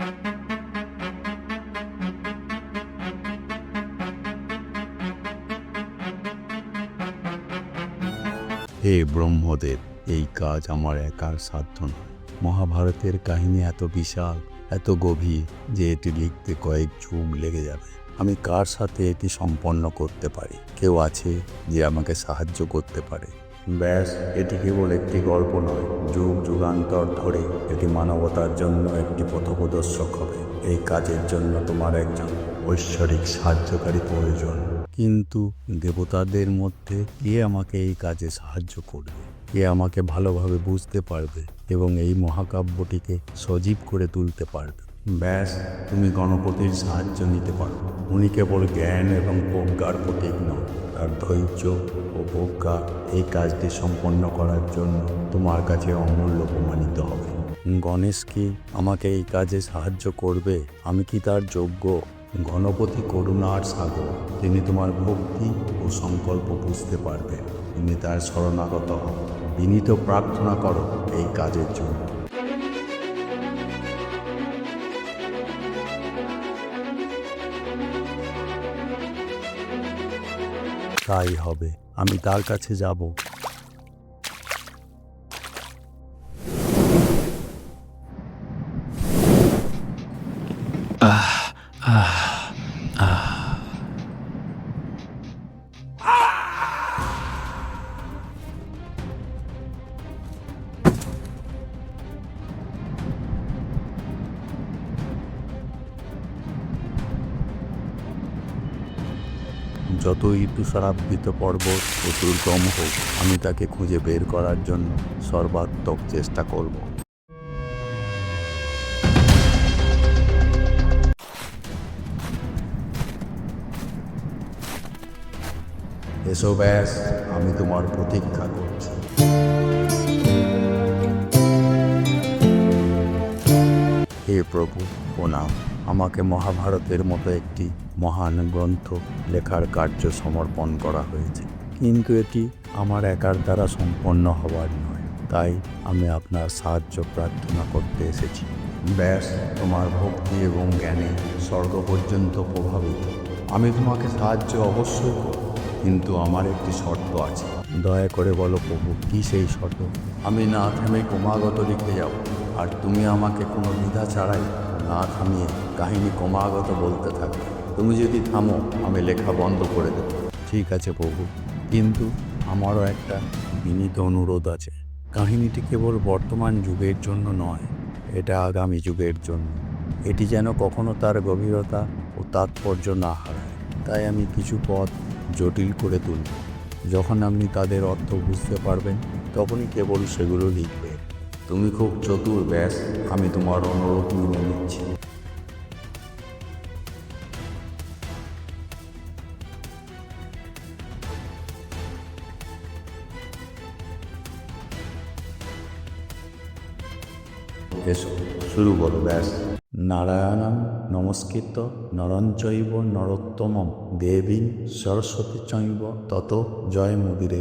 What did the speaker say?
হে ব্রহ্মদেব, এই কাজ আমার একার সাধ্য নয়। মহাভারতের কাহিনী এত বিশাল, এত গভীর যে এটি লিখতে কয়েক যুগ লেগে যাবে। আমি কার সাথে এটি সম্পন্ন করতে পারি? কেউ আছে যে আমাকে সাহায্য করতে পারে? ব্যাস, এটি কেবল একটি গল্প নয়। যুগ যুগান্তর ধরে এটি মানবতার জন্য একটি পথপ্রদর্শক হবে। এই কাজের জন্য তোমার একজন ঐশ্বরিক সাহায্যকারী প্রয়োজন। কিন্তু দেবতাদের মধ্যে কে আমাকে এই কাজে সাহায্য করবে? কে আমাকে ভালোভাবে বুঝতে পারবে এবং এই মহাকাব্যটিকে সজীব করে তুলতে পারবে? ব্যাস, তুমি গণপতির সাহায্য নিতে পারো। উনি কেবল জ্ঞান এবং প্রজ্ঞার প্রতীক নন, তার ধৈর্য ও প্রজ্ঞা এই কাজটি সম্পন্ন করার জন্য তোমার কাছে অমূল্য প্রমাণিত হবে। গণেশ কি আমাকে এই কাজে সাহায্য করবে? আমি কি তার যোগ্য? গণপতি করুণার সাগর, তিনি তোমার ভক্তি ও সংকল্প বুঝতে পারবেন। তুমি তার শরণাগত হও বিনীত প্রার্থনা করো এই কাজের জন্য। তাই হবে আমি তার কাছে যাব। যতই তুষারাবৃত পর্বত ও দুর্গম হোক, আমি তাকে খুঁজে বের করার জন্য সর্বাত্মক চেষ্টা করব। এসো ব্যাস, আমি তোমার প্রতীক্ষা করছি। হে প্রভু, প্রণাম। আমাকে মহাভারতের মতো একটি মহান গ্রন্থ লেখার কার্য সমর্পণ করা হয়েছে। কিন্তু এটি আমার একার দ্বারা সম্পন্ন হওয়ার নয়। তাই আমি আপনার সাহায্য প্রার্থনা করতে এসেছি। ব্যাস তোমার ভক্তি এবং জ্ঞানে স্বর্গ পর্যন্ত প্রভাবিত। আমি তোমাকে সাহায্য অবশ্যই করব কিন্তু আমার একটি শর্ত আছে। দয়া করে বলো প্রভু কি সেই শর্ত? আমি না থেমে ক্রমাগত লিখে যাব আর তুমি আমাকে কোনো দ্বিধা ছাড়াই না থামিয়ে কাহিনী ক্রমাগত বলতে থাকবে। তুমি যদি থামো, আমি লেখা বন্ধ করে দেবো। ঠিক আছে প্রভু, কিন্তু আমারও একটা বিনীত অনুরোধ আছে। কাহিনীটি কেবল বর্তমান যুগের জন্য নয়, এটা আগামী যুগের জন্য। এটি যেন কখনো তার গভীরতা ও তাৎপর্য না হারায়। তাই আমি কিছু পথ জটিল করে তুলব। যখন আপনি তাদের অর্থ বুঝতে পারবেন, তখনই কেবল সেগুলো লিখবে। তুমি খুব চতুর, ব্যাস, আমি তোমার অনুরোধ মেনে নিচ্ছি। এসো শুরু করো ব্যাস। নারায়ণম নমস্কৃত নরঞ্চৈব নরোত্তম দেবী সরস্বতী চৈব তত জয় মুদিরে